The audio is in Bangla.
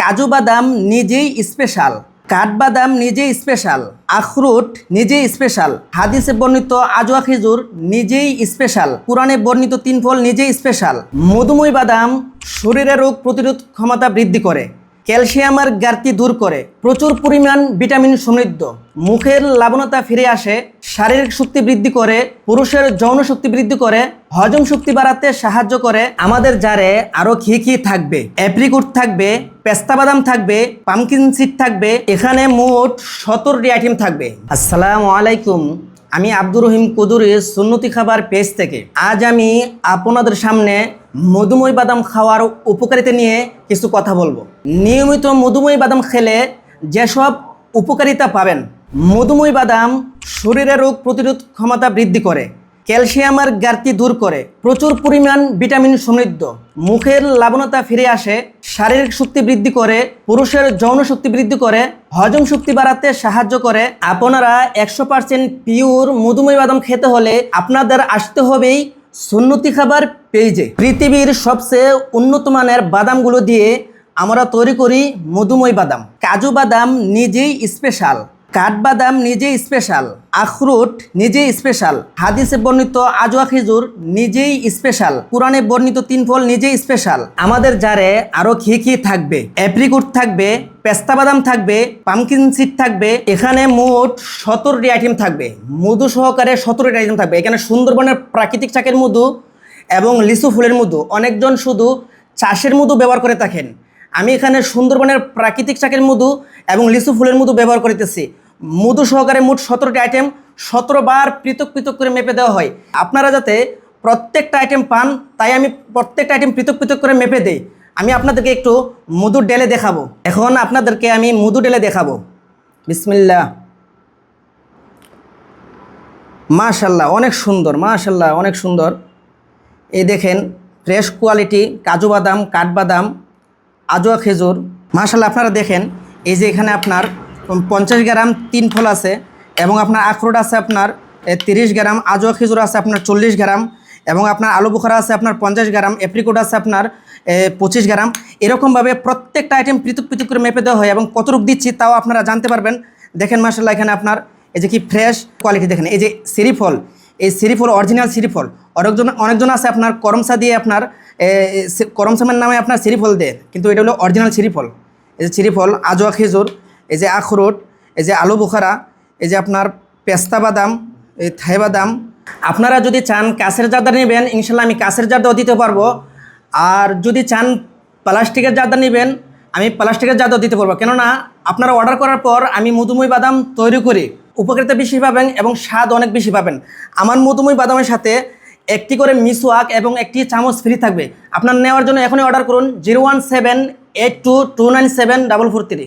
কাজু বাদাম নিজেই স্পেশাল কাঠবাদাম নিজেই স্পেশাল আখরুট নিজেই স্পেশাল হাদিসে বর্ণিত আজোয়া খেজুর নিজেই স্পেশাল পুরাণে বর্ণিত তিন ফল নিজেই স্পেশাল মধুময় বাদাম শরীরের রোগ প্রতিরোধ ক্ষমতা বৃদ্ধি করে, ক্যালসিয়াম আর ঘাটতি দূর করে, প্রচুর পরিমাণ ভিটামিন সমৃদ্ধ। মুখের লাবণতা ফিরে আসে শারীরিক শক্তি বৃদ্ধি করে, পুরুষের যৌন শক্তি বৃদ্ধি করে, হজম শক্তি বাড়াতে সাহায্য করে, আমাদের জারে আরও খি খি থাকবে অ্যাপ্রিকুট থাকবে, পেস্তা বাদাম থাকবে পামকিন সিড থাকবে, এখানে মোট সতেরোটি আইটেম থাকবে। আসসালামু আলাইকুম, আমি আব্দুর রহিম কুদুরি সুন্নতি খাবার পেজ থেকে। আজ আমি আপনাদের সামনে মধুময় বাদাম খাওয়ার উপকারিতা নিয়ে কিছু কথা বলব। নিয়মিত মধুময় বাদাম খেলে যেসব উপকারিতা পাবেন, মধুময় বাদাম শরীরের রোগ প্রতিরোধ ক্ষমতা বৃদ্ধি করে ক্যালসিয়ামের ঘাটতি দূর করে, প্রচুর পরিমাণ ভিটামিন সমৃদ্ধ। মুখের লাবণতা ফিরে আসে, শারীরিক শক্তি বৃদ্ধি করে, পুরুষের যৌন শক্তি বৃদ্ধি করে, হজম শক্তি বাড়াতে সাহায্য করে। আপনারা একশো পার্সেন্ট পিওর মধুময় বাদাম খেতে হলে আপনাদের আসতে হবেই সুন্নতি খাবার পেজে পৃথিবীর সবচেয়ে উন্নত মানের বাদামগুলো দিয়ে আমরা তৈরি করি মধুময় বাদাম। কাজু বাদাম নিজেই স্পেশাল কাঠবাদাম নিজেই স্পেশাল আখরুট নিজেই স্পেশাল হাদিসে বর্ণিত আজোয়া খেজুর নিজেই স্পেশাল কোরআনে বর্ণিত তিন ফল নিজেই স্পেশাল আমাদের জারে আরও খি খি থাকবে? অ্যাপ্রিকুট থাকবে, পেস্তা বাদাম থাকবে পামকিন সিড থাকবে, এখানে মোট সতেরোটি আইটেম থাকবে। মধু সহকারে সতেরোটি আইটেম থাকবে। এখানে সুন্দরবনের প্রাকৃতিক চাকের মধু এবং লিচু ফুলের মধু। অনেকজন শুধু চাষের মধু ব্যবহার করে থাকেন। আমি এখানে সুন্দরবনের প্রাকৃতিক চাকের মধু এবং লিচু ফুলের মধু ব্যবহার করিতেছি। মধু সহকারে মোট সতেরোটি আইটেম সতেরো বার পৃথক পৃথক করে মেপে দেওয়া হয়। আপনারা যাতে প্রত্যেকটা আইটেম পান, তাই আমি প্রত্যেকটা আইটেম পৃথক পৃথক করে মেপে দেই। আমি আপনাদেরকে একটু মধুর ডেলে দেখাবো। এখন আপনাদেরকে আমি মধু ডেলে দেখাবো। বিসমিল্লা মাশাল্লাহ, অনেক সুন্দর, মাশাল্লাহ, অনেক সুন্দর। এই দেখেন ফ্রেশ কোয়ালিটি কাজু বাদাম কাঠবাদাম আজোয়া খেজুর। মাশাল্লাহ, আপনারা দেখেন, এই যে এখানে আপনার পঞ্চাশ গ্রাম তিন ফল আছে এবং আপনার আখরোট আছে আপনার তিরিশ গ্রাম, আজোয়া খেজুর আছে আপনার চল্লিশ গ্রাম এবং আপনার আলু বুখারা আছে আপনার পঞ্চাশ গ্রাম এপ্রিকোট আছে আপনার পঁচিশ গ্রাম। এরকমভাবে প্রত্যেকটা আইটেম পৃথক পৃথক করে মেপে দেওয়া হয় এবং কত রূপ দিচ্ছি তাও আপনারা জানতে পারবেন। দেখেন মাসাল্লাহ এখানে আপনার, এই যে কি ফ্রেশ কোয়ালিটি দেখেন, এই যে সিরিফল এই সিরিফল অরিজিনাল সিরিফল অনেকজন অনেকজন আছে আপনার করমসা দিয়ে আপনার করমসামের নামে আপনার সিরিফল দেয়, কিন্তু এটা হলো অরিজিনাল সিরিফল এই যে সিরিফল আজোয়া খেজুর এই যে আখরোট, এই যে আলু বোখারা, এই যে আপনার পেস্তা বাদাম, এই থাই বাদাম। আপনারা যদি চান কাছের জারদা নেবেন, ইনশাল্লাহ আমি কাছের জারদাও দিতে পারব। আর যদি চান প্লাস্টিকের জারদা নেবেন, আমি প্লাস্টিকের জারদাও দিতে পারব। কেননা আপনারা অর্ডার করার পর আমি মধুময় বাদাম তৈরি করি। উপকারিতা বেশি পাবেন এবং স্বাদ অনেক বেশি পাবেন। আমার মধুময় বাদামের সাথে একটি করে মিসওয়াক এবং একটি চামচ ফ্রি থাকবে। আপনার নেওয়ার জন্য এখনই অর্ডার করুন zero one seven eight two two nine seven double four three.